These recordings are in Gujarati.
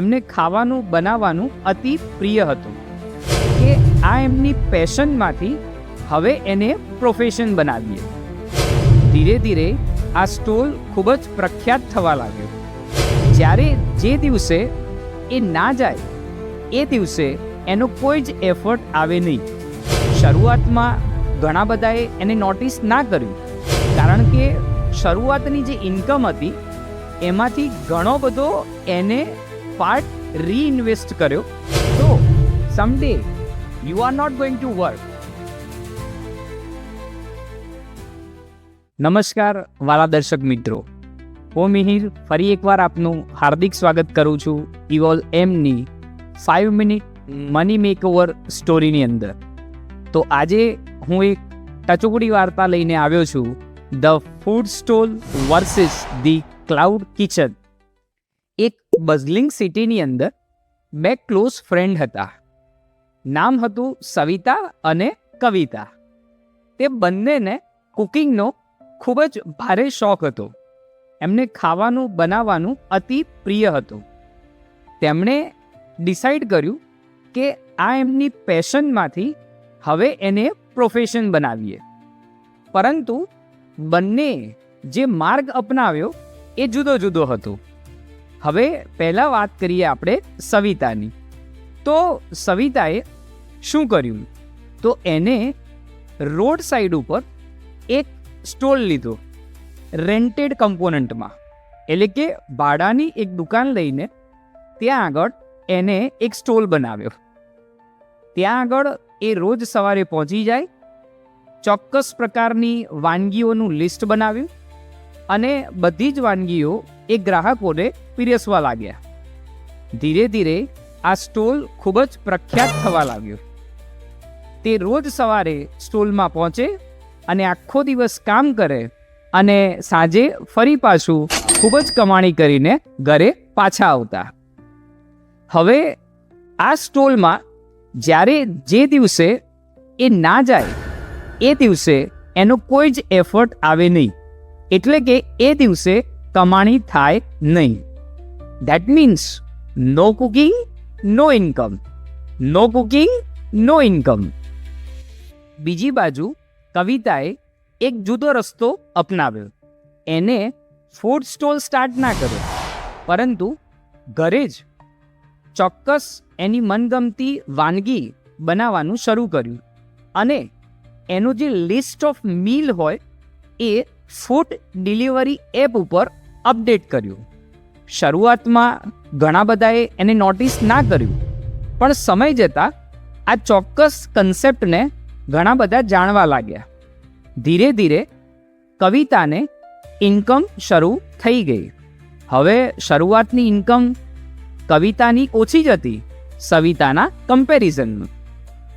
એમને ખાવાનું બનાવવાનું અતિ પ્રિય હતું કે આ એમની પેશનમાંથી હવે એને પ્રોફેશન બનાવીએ. ધીરે ધીરે આ સ્ટોલ ખૂબ જ પ્રખ્યાત થવા લાગ્યો. જ્યારે જે દિવસે એ ના જાય, એ દિવસે એનો કોઈ જ એફર્ટ આવે નહીં. શરૂઆતમાં ઘણા બધાએ એને નોટિસ ના કર્યું, કારણ કે શરૂઆતની જે ઇન્કમ હતી, એમાંથી ઘણો બધો એને પાર્ટ રીઇન્વેસ્ટ કર્યો તો someday you are not going to work નમસ્કાર વાલા દર્શક મિત્રો હું મિહિર ફરી એકવાર આપનું હાર્દિક સ્વાગત કરું છું ઇવોલ એમની ફાઇવ મિનિટ મની મેકઓવર સ્ટોરીની અંદર તો આજે હું એક ટચુકડી વાર્તા લઈને આવ્યો છું the food stall versus the cloud kitchen bustling સિટીની અંદર બે ક્લોઝ ફ્રેન્ડ હતા. નામ હતું સવિતા અને કવિતા. તે બંનેને કુકિંગનો ખૂબ જ ભારે શોખ હતો. એમને ખાવાનું બનાવવાનું અતિ પ્રિય હતું. તેમણે ડિસાઈડ કર્યું કે આ એમની પેશનમાંથી હવે એને પ્રોફેશન બનાવીએ. પરંતુ બંને જે માર્ગ અપનાવ્યો એ જુદો જુદો હતો. હવે પહેલાં વાત કરીએ આપણે સવિતાની. તો સવિતાએ શું કર્યું? તો એને રોડ સાઈડ ઉપર એક સ્ટોલ લીધો રેન્ટેડ કમ્પોનન્ટમાં એટલે કે ભાડાની એક દુકાન લઈને ત્યાં આગળ એને એક સ્ટોલ બનાવ્યો. ત્યાં આગળ એ રોજ સવારે પહોંચી જાય, ચોક્કસ પ્રકારની વાનગીઓનું લિસ્ટ બનાવ્યું અને બધી જ વાનગીઓ એ ગ્રાહકોને પીરસવા લાગ્યા. ધીરે ધીરે આ સ્ટોલ ખૂબ જ પ્રખ્યાત થવા લાગ્યો. તે રોજ સવારે સ્ટોલમાં પહોંચે અને આખો દિવસ કામ કરે અને સાંજે ફરી પાછું ખૂબ જ કમાણી કરીને ઘરે પાછા આવતા. હવે આ સ્ટોલમાં જ્યારે જે દિવસે એ ના જાય, એ દિવસે એનો કોઈ જ એફર્ટ આવે નહીં. એટલે કે એ દિવસે કમાણી થાય નહીં. That means no cooking no income no cooking no income બીજી બાજુ કવિતાએ એક જુદો રસ્તો અપનાવ્યો. એને ફૂડ સ્ટોલ સ્ટાર્ટ ના કર્યો. પરંતુ ઘરે જ ચોક્કસ એની મનગમતી વાનગી બનાવવાનું શરૂ કર્યું. અને એનું જે લિસ્ટ ઓફ મીલ હોય એ ફૂડ ડિલિવરી એપ ઉપર અપડેટ કર્યું. શરૂઆતમાં ઘણા બધાએ એને નોટિસ ના કર્યું, પણ સમય જતાં આ ચોક્કસ કન્સેપ્ટને ઘણા બધા જાણવા લાગ્યા. ધીરે ધીરે કવિતાને ઇન્કમ શરૂ થઈ ગઈ. હવે શરૂઆતની ઇન્કમ કવિતાની ઓછી જ હતી, સવિતાના કમ્પેરિઝનમાં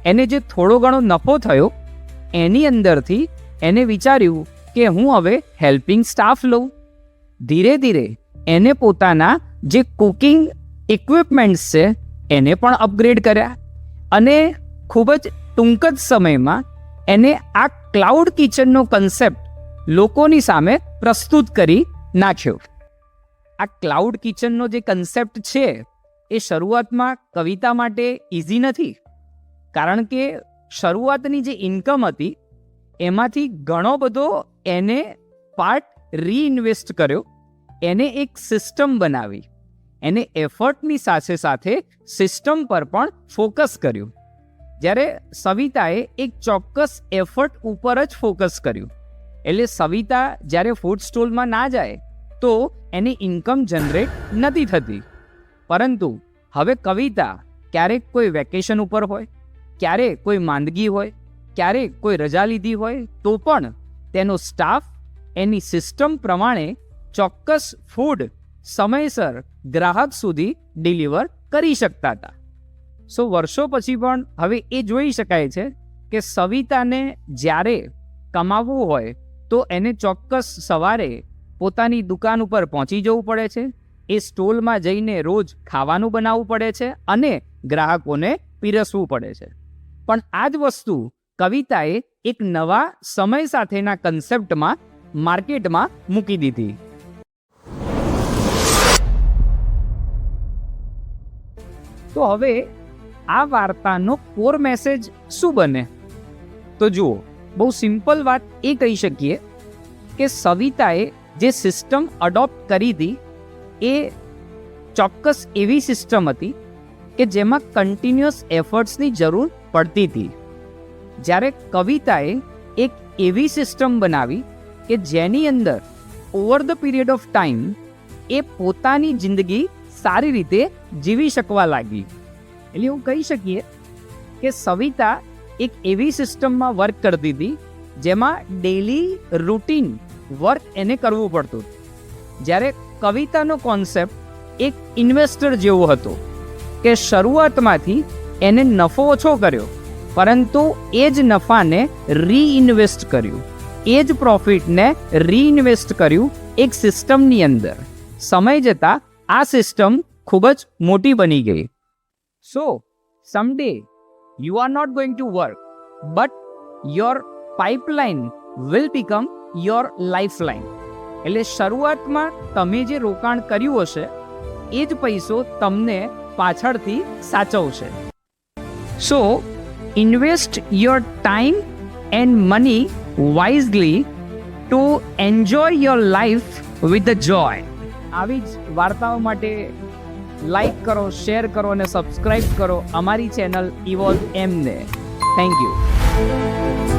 એને જે થોડો ઘણો નફો થયો, એની અંદરથી એને વિચાર્યું કે હું હવે હેલ્પિંગ સ્ટાફ લઉં. ધીરે ધીરે એને પોતાના જે કુકિંગ ઇક્વિપમેન્ટ્સ છે, એને પણ અપગ્રેડ કર્યા અને ખૂબ જ ટૂંક જ સમયમાં એને આ ક્લાઉડ કિચનનો કન્સેપ્ટ લોકોની સામે પ્રસ્તુત કરી નાખ્યો. આ ક્લાઉડ કિચનનો જે કન્સેપ્ટ છે, એ શરૂઆતમાં કવિતા માટે ઇઝી નથી, કારણ કે શરૂઆતની જે ઇન્કમ હતી, એમાંથી ઘણો બધો એને પાર્ટ રીઇન્વેસ્ટ કર્યો, એને એક સિસ્ટમ બનાવી. એને એફર્ટની સાથે સાથે સિસ્ટમ પર પણ ફોકસ કર્યું. જ્યારે સવિતાએ એક ચોક્કસ એફર્ટ ઉપર જ ફોકસ કર્યું. એટલે સવિતા જ્યારે ફૂડ સ્ટોલમાં ના જાય, તો એની ઇન્કમ જનરેટ નથી થતી. પરંતુ હવે કવિતા ક્યારેક કોઈ વેકેશન ઉપર હોય, ક્યારેક કોઈ માંદગી હોય, ક્યારેક કોઈ રજા લીધી હોય, તો પણ તેનો સ્ટાફ એની સિસ્ટમ પ્રમાણે ચોક્કસ ફૂડ સમયસર ગ્રાહક સુધી ડિલિવર કરી શકતા હતા. સો વર્ષો પછી પણ હવે એ જોઈ શકાય છે કે સવિતાને જ્યારે કમાવવું હોય તો એને ચોક્કસ સવારે પોતાની દુકાન ઉપર પહોંચી જવું પડે છે, એ સ્ટોલમાં જઈને રોજ ખાવાનું બનાવવું પડે છે અને ગ્રાહકોને પીરસવું પડે છે. પણ આ જ વસ્તુ કવિતાએ એક નવા સમય સાથેના કન્સેપ્ટમાં માર્કેટમાં મૂકી દીધી. તો હવે આ વાર્તાનો કોર મેસેજ શું બને? તો જુઓ, બહુ સિમ્પલ વાત એ કહી શકીએ કે સવિતાએ જે સિસ્ટમ અડોપ્ટ કરી હતી, એ ચોક્કસ એવી સિસ્ટમ હતી કે જેમાં કન્ટિન્યુઅસ એફર્ટ્સની જરૂર પડતી હતી. જ્યારે કવિતાએ એક એવી સિસ્ટમ બનાવી કે જેની અંદર over the period of time એ પોતાની જિંદગી સારી રીતે જીવી શકવા લાગી. એટલે એવું કહી શકીએ કે સવિતા એક એવી સિસ્ટમમાં વર્ક કરતી હતી જેમાં ડેલી રૂટીન વર્ક એને કરવું પડતું જ્યારે કવિતાનો કોન્સેપ્ટ એક ઇન્વેસ્ટર જેવો હતો કે શરૂઆતમાંથી એને નફો ઓછો કર્યો, પરંતુ એ જ નફાને રીઇન્વેસ્ટ કર્યું. એ જ પ્રોફિટને રીઇન્વેસ્ટ કર્યું એક સિસ્ટમની અંદર. સમય જતાં આ સિસ્ટમ ખૂબ જ મોટી બની ગઈ. So someday you are not going to work but your pipeline will become your lifeline એટલે શરૂઆતમાં તમે જે રોકાણ કર્યું હશે, એ જ પૈસો તમને પાછળથી સાચવશે. So invest your time and money wisely to enjoy your life with joy આવી જ વાર્તાઓ માટે લાઈક કરો શેર કરો અને સબસ્ક્રાઈબ કરો અમારી ચેનલ ઇવોલ્વ એમને થેન્ક યુ